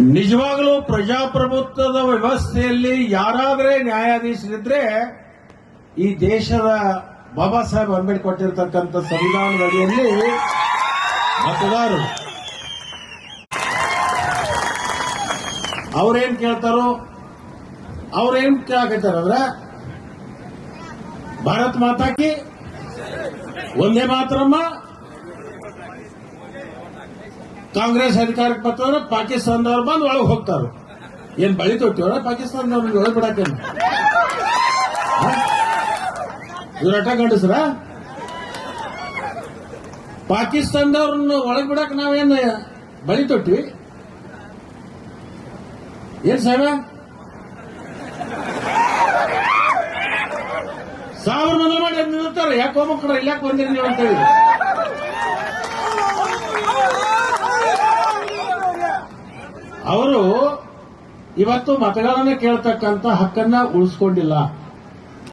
ನಿಜವಾಗಲೂ ಪ್ರಜಾಪ್ರಭುತ್ವದ ವ್ಯವಸ್ಥೆಯಲ್ಲಿ ಯಾರಾದರೆ ನ್ಯಾಯಾಧೀಶರಿದ್ರೆ ಈ ದೇಶದ ಬಾಬಾ ಸಾಹೇಬ್ ಅಂಬೇಡ್ಕರ್ ಕೊಟ್ಟಿರ್ತಕ್ಕಂಥ ಸಂವಿಧಾನದ ಅಡಿಯಲ್ಲಿ ಮತದಾರರು. ಅವ್ರೇನ್ ಕೇಳ್ತಾರೋ, ಅವ್ರೇನ್ ಕೇಳಕತ್ತಾರ ಅಂದ್ರೆ ಭಾರತ್ ಮಾತಾಕಿ, ಒಂದೇ ಮಾತ್ರಮ್ಮ ಕಾಂಗ್ರೆಸ್ ಅಧಿಕಾರಕ್ಕೆ ಬರ್ತವ್ರ, ಪಾಕಿಸ್ತಾನದವ್ರು ಬಂದು ಒಳಗೆ ಹೋಗ್ತಾರ ಏನ್ ಬಳಿ ತೊಟ್ಟಿವ್ರ ಪಾಕಿಸ್ತಾನದವ್ರಿಗೆ ಒಳಗೆ ಬಿಡಾಕೇನು ಇವ್ರಟ ಗಂಡಸ್ರ? ಪಾಕಿಸ್ತಾನದವ್ರನ್ನ ಒಳಗೆ ಬಿಡಕ್ ನಾವೇನ್ ಬಳಿ ತೊಟ್ಟಿವಿ ಏನ್ ಸಾಹೇಬ? ಸಾವಿರ ಮೊದಲು ಮಾಡಿ ಅಂತ ನಿಲ್ತಾರೆ ಯಾಕೆ ಹೋಗ್ಬೇಕ್ರ ಇಲ್ಲಾಕ್ ಬಂದಿರಿ ನೀವು ಅಂತೇಳಿ ಅವರು ಇವತ್ತು ಮತಗಳನ್ನ ಕೇಳ್ತಕ್ಕಂತ ಹಕ್ಕನ್ನ ಉಳಿಸ್ಕೊಂಡಿಲ್ಲ.